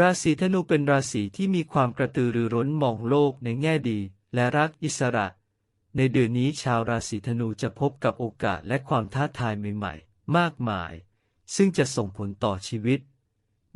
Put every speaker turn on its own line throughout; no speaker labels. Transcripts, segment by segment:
ราศีธนูเป็นราศีที่มีความกระตือรือร้นมองโลกในแง่ดี และรักอิสระ ในเดือนนี้ชาวราศีธนูจะพบกับโอกาสและความท้าทายใหม่ๆ มากมาย ซึ่งจะส่งผลต่อชีวิต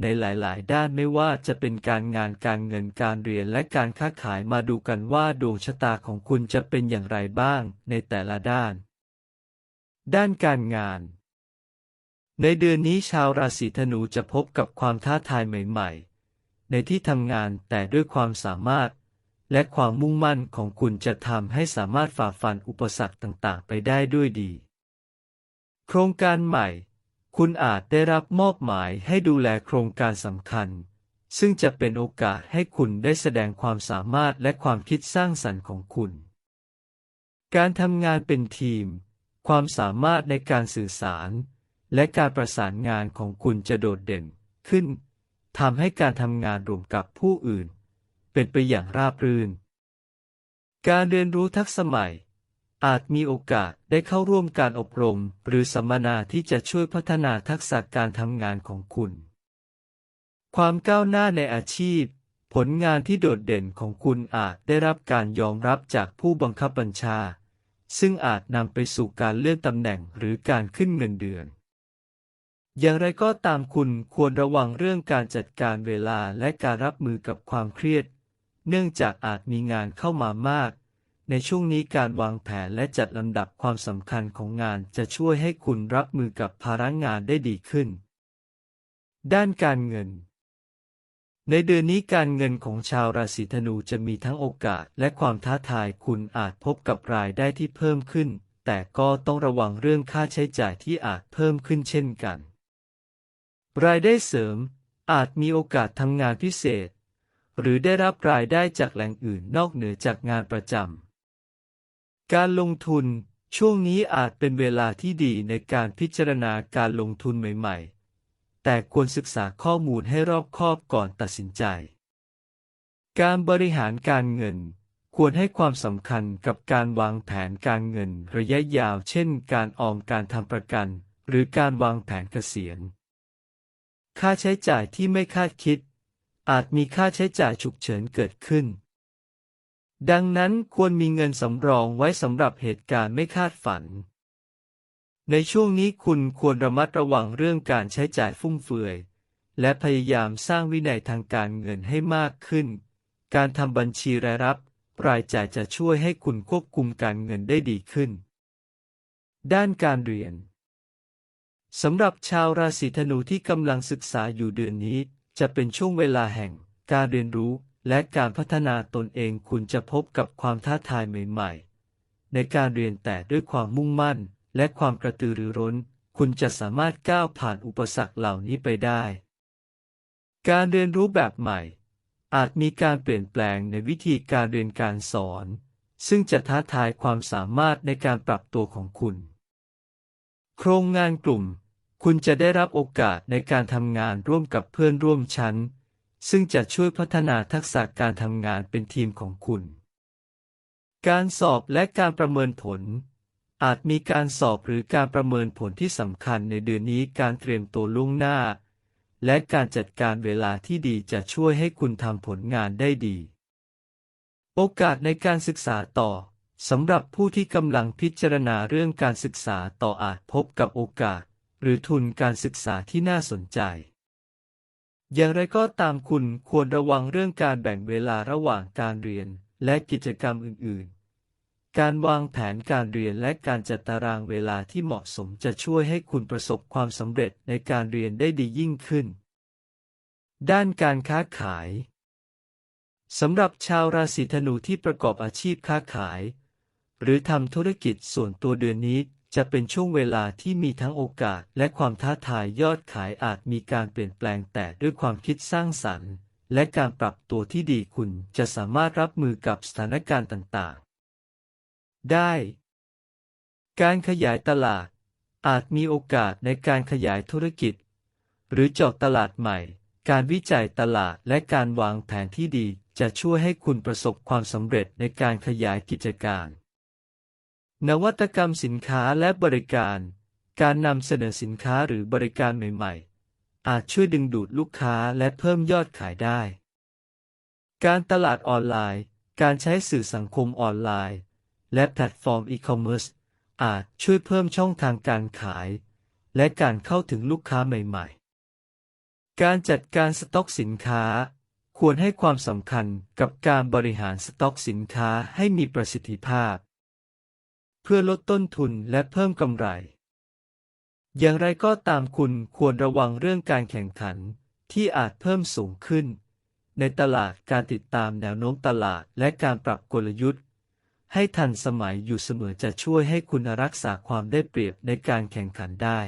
ในหลายๆ ด้านไม่ว่าจะเป็นการงานการเงินการเรียนและการค้าขายมาดูกันว่าดวงชะตาของคุณจะเป็นอย่างไรบ้างในแต่ละด้าน ด้านการงาน ในเดือนนี้ชาวราศีธนูจะพบกับความท้าทายใหม่ ๆ ในที่ทำงานแต่ด้วยความสามารถ และความมุ่งมั่นของคุณจะทำให้สามารถฝ่าฟันอุปสรรคต่างๆ ไปได้ด้วยดี โครงการใหม่ คุณอาจได้รับมอบหมายให้ดูแลโครงการสำคัญ ซึ่งจะเป็นโอกาสให้คุณได้แสดงความสามารถและความคิดสร้างสรรค์ของคุณ การทำงานเป็นทีม ความสามารถในการสื่อสาร และการประสานงานของคุณจะโดดเด่นขึ้น ทำให้การทำงานร่วมกับผู้อื่น เป็นไปอย่างราบรื่น การเรียนรู้ทักษะใหม่ อาจมีโอกาสได้เข้าร่วมการอบรม หรือสัมมนาที่จะช่วยพัฒนาทักษะการทำงานของคุณ ความก้าวหน้าในอาชีพ ผลงานที่โดดเด่นของคุณอาจได้รับการยอมรับจากผู้บังคับบัญชา ซึ่งอาจนำไปสู่การเลื่อนตำแหน่งหรือการขึ้นเงินเดือน อย่างไรก็ตามคุณควรระวังเรื่องการจัดการเวลาและการรับมือกับความเครียด เนื่องจากอาจมีงานเข้ามามาก ในช่วงนี้การวางแผนและจัดลำดับความสำคัญของงานจะช่วยให้คุณรับมือกับภาระงานได้ดีขึ้น ด้านการเงิน ในเดือนนี้การเงินของชาวราศีธนูจะมีทั้งโอกาสและความท้าทายคุณอาจพบกับรายได้ที่เพิ่มขึ้น แต่ก็ต้องระวังเรื่องค่าใช้จ่ายที่อาจเพิ่มขึ้นเช่นกัน รายได้เสริม อาจมีโอกาสทำงานพิเศษ หรือได้รับรายได้จากแหล่งอื่นนอกเหนือจากงานประจำ การลงทุน ช่วงนี้อาจเป็นเวลาที่ดีในการพิจารณาการลงทุนใหม่ ๆ แต่ควรศึกษาข้อมูลให้รอบคอบก่อนตัดสินใจ การบริหารการเงินควรให้ความสำคัญกับการวางแผนการเงินระยะยาว เช่น การออม การทำประกัน หรือการวางแผนเกษียณ ค่าใช้จ่ายที่ไม่คาดคิด อาจมีค่าใช้จ่ายฉุกเฉินเกิดขึ้น ดังนั้นควรมีเงินสำรองไว้สำหรับเหตุการณ์ไม่คาดฝัน ในช่วงนี้คุณควรระมัดระวังเรื่องการใช้จ่ายฟุ่มเฟือย และพยายามสร้างวินัยทางการเงินให้มากขึ้น การทำบัญชีรายรับ รายจ่ายจะช่วยให้คุณควบคุมการเงินได้ดีขึ้น ด้านการเรียน สำหรับชาวราศีธนูที่กำลังศึกษาอยู่เดือนนี้ จะเป็นช่วงเวลาแห่ง การเรียนรู้และการพัฒนาตนเองคุณจะพบกับความท้าทายใหม่ ๆ ในการเรียนแต่ด้วยความมุ่งมั่น และความกระตือรือร้น คุณจะสามารถก้าวผ่านอุปสรรคเหล่านี้ไปได้ การเรียนรู้แบบใหม่ อาจมีการเปลี่ยนแปลงในวิธีการเรียนการสอน ซึ่งจะท้าทายความสามารถในการปรับตัวของคุณ โครงงานกลุ่ม คุณจะได้รับโอกาสในการทำงานร่วมกับเพื่อนร่วมชั้น ซึ่งจะช่วยพัฒนาทักษะการทำงานเป็นทีมของคุณ การสอบและการประเมินผล อาจมีการสอบหรือการประเมินผลที่สำคัญในเดือนนี้การเตรียมตัวล่วงหน้า และการจัดการเวลาที่ดีจะช่วยให้คุณทำผลงานได้ดี โอกาสในการศึกษาต่อ สำหรับผู้ที่กำลังพิจารณาเรื่องการศึกษาต่ออาจพบกับโอกาส หรือทุนการศึกษาที่น่าสนใจ อย่างไรก็ตามคุณควรระวังเรื่องการแบ่งเวลาระหว่างการเรียนและกิจกรรมอื่น ๆ การวางแผนการเรียนและการจัดตารางเวลาที่เหมาะสมจะช่วยให้คุณประสบความสำเร็จในการเรียนได้ดียิ่งขึ้น ด้านการค้าขายสำหรับชาวราศีธนูที่ประกอบอาชีพค้าขาย หรือทำธุรกิจส่วนตัวเดือนนี้จะเป็นช่วงเวลาที่มีทั้งโอกาสและความท้าทายยอดขายอาจมีการเปลี่ยนแปลงแต่ด้วยความคิดสร้างสรรค์ และการปรับตัวที่ดีคุณจะสามารถรับมือกับสถานการณ์ต่างๆ ได้ การขยายตลาด อาจมีโอกาสในการขยายธุรกิจ หรือเจาะตลาดใหม่ การวิจัยตลาดและการวางแผนที่ดีจะช่วยให้คุณประสบความสำเร็จในการขยายกิจการ นวัตกรรมสินค้าและบริการ การนำเสนอสินค้าหรือบริการใหม่ ๆ อาจช่วยดึงดูดลูกค้าและเพิ่มยอดขายได้ การตลาดออนไลน์ การใช้สื่อสังคมออนไลน์ และแพลตฟอร์มอีคอมเมิร์ซอาจช่วยเพิ่มช่องทางการขาย และการเข้าถึงลูกค้าใหม่ ๆ การจัดการสต็อกสินค้า ควรให้ความสำคัญกับการบริหารสต็อกสินค้าให้มีประสิทธิภาพ พื่อลดต้นทุนและเพิ่มกำไร อย่างไรก็ตามคุณควรระวังเรื่องการแข่งขันที่อาจเพิ่มสูงขึ้น ในตลาดการติดตามแนวโน้มตลาดและการปรับกลยุทธ์ ให้ทันสมัยอยู่เสมอจะช่วยให้คุณรักษาความได้เปรียบในการแข่งขันได้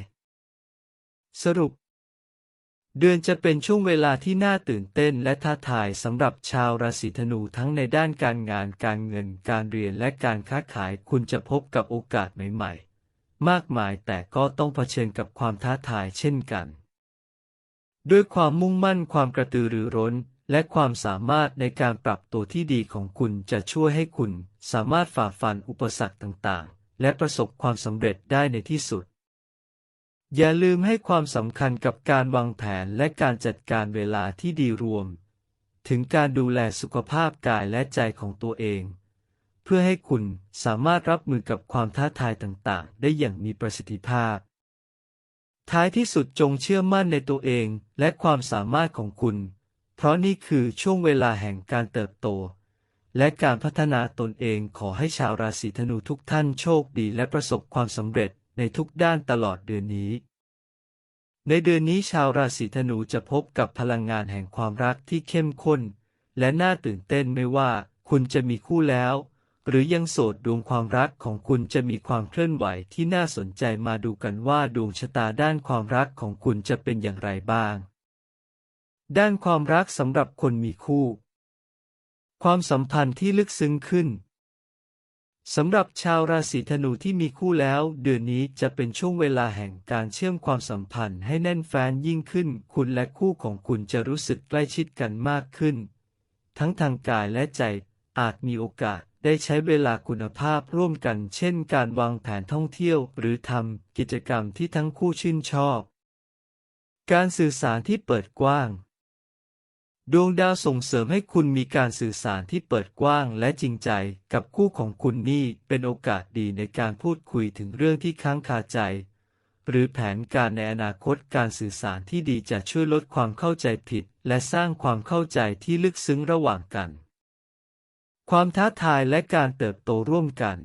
สรุป เดือนจะเป็นช่วงเวลาที่น่าตื่นเต้นและท้าทายสำหรับชาวราศีธนูทั้งในด้านการงานการเงินการเรียนและการค้าขายคุณจะพบกับโอกาสใหม่ๆ มากมายแต่ก็ต้องเผชิญกับความท้าทายเช่นกัน ด้วยความมุ่งมั่นความกระตือรือร้น และความสามารถในการปรับตัวที่ดีของคุณจะช่วยให้คุณ สามารถฝ่าฟันอุปสรรคต่างๆ และประสบความสำเร็จได้ในที่สุด อย่าลืมให้ความสำคัญกับการวางแผนและการจัดการเวลาที่ดีรวม ถึงการดูแลสุขภาพกายและใจของตัวเอง เพื่อให้คุณสามารถรับมือกับความท้าทายต่างๆ ได้อย่างมีประสิทธิภาพ ท้ายที่สุดจงเชื่อมั่นในตัวเองและความสามารถของคุณ เพราะนี่คือช่วงเวลาแห่งการเติบโต และการพัฒนาตนเองขอให้ชาวราศีธนูทุกท่านโชคดีและประสบความสำเร็จ ในทุกด้านตลอดเดือนนี้ ในเดือนนี้ชาวราศีธนูจะพบกับพลังงานแห่งความรักที่เข้มข้น และน่าตื่นเต้นไม่ว่าคุณจะมีคู่แล้ว หรือยังโสดดวงความรักของคุณจะมีความเคลื่อนไหวที่น่าสนใจมาดูกันว่าดวงชะตาด้านความรักของคุณจะเป็นอย่างไรบ้าง ด้านความรักสำหรับคนมีคู่ ความสัมพันธ์ที่ลึกซึ้งขึ้น สำหรับชาวราศีธนูที่มีคู่แล้ว เดือนนี้จะเป็นช่วงเวลาแห่งการเชื่อมความสัมพันธ์ให้แน่นแฟ้นยิ่งขึ้น คุณและคู่ของคุณจะรู้สึกใกล้ชิดกันมากขึ้น ทั้งทางกายและใจอาจมีโอกาสได้ใช้เวลาคุณภาพร่วมกัน เช่น การวางแผนท่องเที่ยว หรือทำกิจกรรมที่ทั้งคู่ชื่นชอบ การสื่อสารที่เปิดกว้าง ดวงดาวส่งเสริมให้คุณมีการสื่อสารที่เปิดกว้างและจริงใจกับคู่ของคุณนี่เป็นโอกาสดีในการพูดคุยถึงเรื่องที่ค้างคาใจ หรือแผนการในอนาคตการสื่อสารที่ดีจะช่วยลดความเข้าใจผิด และสร้างความเข้าใจที่ลึกซึ้งระหว่างกัน ความท้าทายและการเติบโตร่วมกัน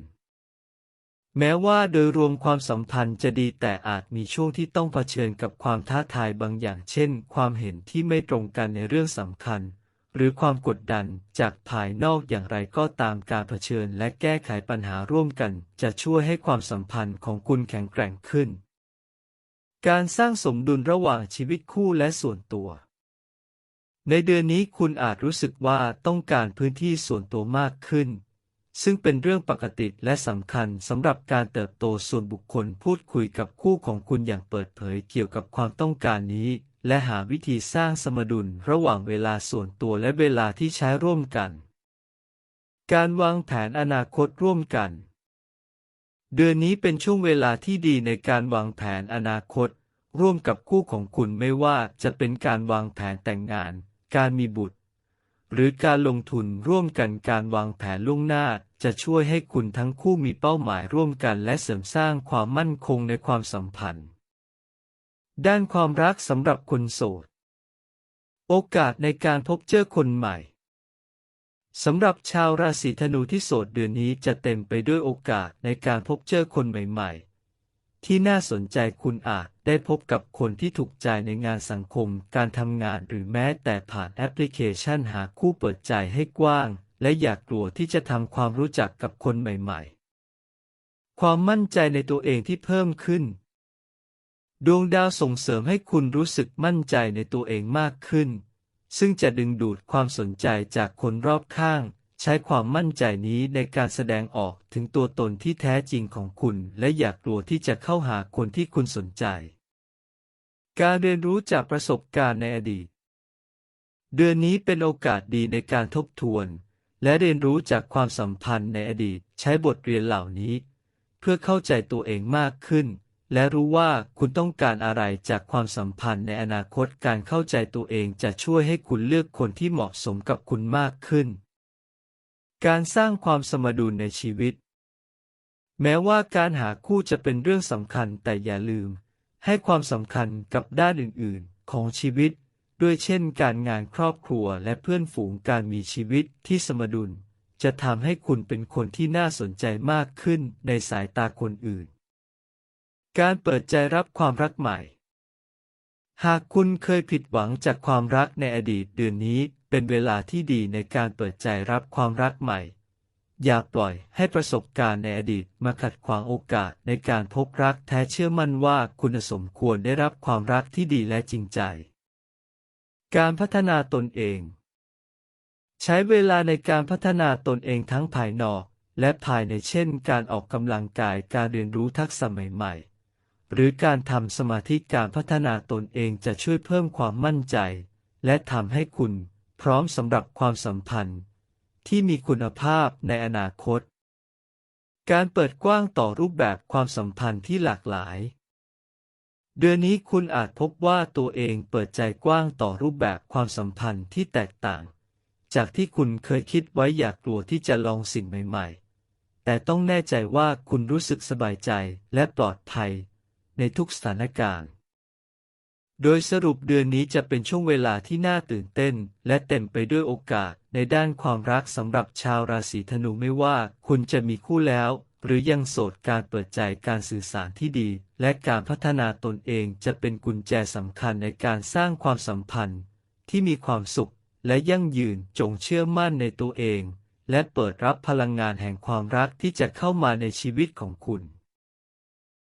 แม้ว่าโดยรวมความสัมพันธ์จะดีแต่อาจมีช่วงที่ต้องเผชิญกับความท้าทายบางอย่างเช่น ความเห็นที่ไม่ตรงกันในเรื่องสำคัญ หรือความกดดันจากภายนอกอย่างไรก็ตามการเผชิญและแก้ไขปัญหาร่วมกัน จะช่วยให้ความสัมพันธ์ของคุณแข็งแกร่งขึ้น การสร้างสมดุลระหว่างชีวิตคู่และส่วนตัว ในเดือนนี้คุณอาจรู้สึกว่าต้องการพื้นที่ส่วนตัวมากขึ้น ซึ่งเป็นเรื่องปกติและสำคัญสำหรับการเติบโตส่วนบุคคลพูดคุยกับคู่ของคุณอย่างเปิดเผยเกี่ยวกับความต้องการนี้ และหาวิธีสร้างสมดุลระหว่างเวลาส่วนตัวและเวลาที่ใช้ร่วมกัน การวางแผนอนาคตร่วมกัน เดือนนี้เป็นช่วงเวลาที่ดีในการวางแผนอนาคต ร่วมกับคู่ของคุณไม่ว่าจะเป็นการวางแผนแต่งงาน การมีบุตร หรือการลงทุนร่วมกันการวางแผนล่วงหน้า จะช่วยให้คุณทั้งคู่มีเป้าหมายร่วมกันและเสริมสร้างความมั่นคงในความสัมพันธ์ ด้านความรักสำหรับคนโสด โอกาสในการพบเจอคนใหม่สำหรับชาวราศีธนูที่โสดเดือนนี้จะเต็มไปด้วยโอกาสในการพบเจอคนใหม่ ๆ ที่น่าสนใจคุณอาจได้พบกับคนที่ถูกใจในงานสังคม การทำงานหรือแม้แต่ผ่านแอปพลิเคชันหาคู่เปิดใจให้กว้าง และอย่ากกลัวที่จะทำความรู้จักกับคนใหม่ๆ ความมั่นใจในตัวเองที่เพิ่มขึ้น ดวงดาวส่งเสริมให้คุณรู้สึกมั่นใจในตัวเองมากขึ้น ซึ่งจะดึงดูดความสนใจจากคนรอบข้าง ใช้ความมั่นใจนี้ในการแสดงออกถึงตัวตนที่แท้จริงของคุณ และอย่ากลัวที่จะเข้าหาคนที่คุณสนใจ การเรียนรู้จากประสบการณ์ในอดีต เดือนนี้เป็นโอกาสดีในการทบทวน และเรียนรู้จากความสัมพันธ์ในอดีตใช้บทเรียนเหล่านี้ เพื่อเข้าใจตัวเองมากขึ้น และรู้ว่าคุณต้องการอะไรจากความสัมพันธ์ในอนาคตการเข้าใจตัวเองจะช่วยให้คุณเลือกคนที่เหมาะสมกับคุณมากขึ้น การสร้างความสมดุลในชีวิต แม้ว่าการหาคู่จะเป็นเรื่องสำคัญแต่อย่าลืม ให้ความสำคัญกับด้านอื่น ๆ ของชีวิต ด้วยเช่นการงานครอบครัวและเพื่อนฝูงการมีชีวิตที่สมดุล จะทำให้คุณเป็นคนที่น่าสนใจมากขึ้นในสายตาคนอื่น การเปิดใจรับความรักใหม่ หากคุณเคยผิดหวังจากความรักในอดีตเดือนนี้เป็นเวลาที่ดีในการเปิดใจรับความรักใหม่ อย่าปล่อยให้ประสบการณ์ในอดีตมาขัดขวางโอกาสในการพบรักแท้เชื่อมั่นว่าคุณสมควรได้รับความรักที่ดีและจริงใจ การพัฒนาตนเอง ใช้เวลาในการพัฒนาตนเองทั้งภายนอก และภายในเช่น การออกกำลังกายการเรียนรู้ทักษะใหม่ๆ หรือการทำสมาธิการพัฒนาตนเองจะช่วยเพิ่มความมั่นใจ และทำให้คุณพร้อมสำหรับความสัมพันธ์ ที่มีคุณภาพในอนาคต การเปิดกว้างต่อรูปแบบความสัมพันธ์ที่หลากหลาย เดือนนี้คุณอาจพบว่าตัวเองเปิดใจกว้างต่อรูปแบบความสัมพันธ์ที่แตกต่าง จากที่คุณเคยคิดไว้อยากกลัวที่จะลองสิ่งใหม่ ๆ แต่ต้องแน่ใจว่าคุณรู้สึกสบายใจและปลอดภัย ในทุกสถานการณ์ โดยสรุปเดือนนี้จะเป็นช่วงเวลาที่น่าตื่นเต้น และเต็มไปด้วยโอกาสในด้านความรักสำหรับชาวราศีธนูไม่ว่าคุณจะมีคู่แล้ว หรือยังโสดการเปิดใจการสื่อสารที่ดี และการพัฒนาตนเองจะเป็นกุญแจสำคัญในการสร้างความสัมพันธ์ ที่มีความสุขและยั่งยืนจงเชื่อมั่นในตัวเอง และเปิดรับพลังงานแห่งความรักที่จะเข้ามาในชีวิตของคุณ